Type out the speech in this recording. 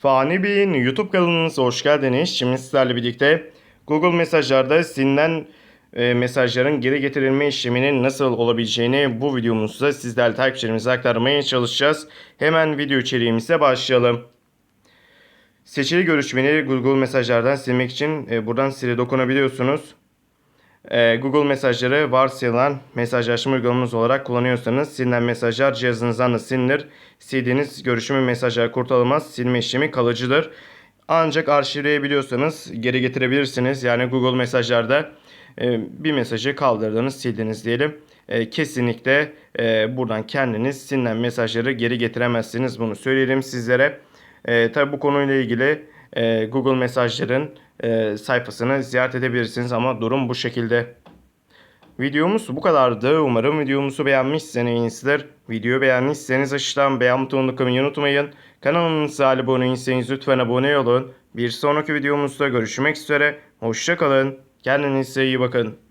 Fani Bey'in YouTube kanalınıza hoş geldiniz. Şimdi sizlerle birlikte Google Mesajlar'da silinen e, mesajların geri getirilme işleminin nasıl olabileceğini bu videomuzda sizlerle takipçilerimize aktarmaya çalışacağız. Hemen video içeriğimize başlayalım. Seçili görüşmeleri Google Mesajlar'dan silmek için e, buradan sile dokunabiliyorsunuz. E, Google mesajları varsayılan mesajlaşma uygulamanız olarak kullanıyorsanız silinen mesajlar cihazınızdan da silinir. Sildiğiniz görüşme mesajlar kurtarılmaz. Silme işlemi kalıcıdır. Ancak arşivleyebiliyorsanız geri getirebilirsiniz. Yani Google mesajlarda e, bir mesajı kaldırdınız, sildiniz diyelim. E, kesinlikle e, buradan kendiniz silinen mesajları geri getiremezsiniz. Bunu söyleyelim sizlere. Tabii bu konuyla ilgili e, Google mesajların e, sayfasını ziyaret edebilirsiniz ama durum bu şekilde. Videomuz bu kadardı. Umarım videomuzu beğenmişsinizdir. Videoyu beğenmişseniz aşağıdan beğen butonunu kılmayı unutmayın. Kanalımıza abone değilseniz lütfen abone olun. Bir sonraki videomuzda görüşmek üzere. Hoşçakalın. Kendinize iyi bakın.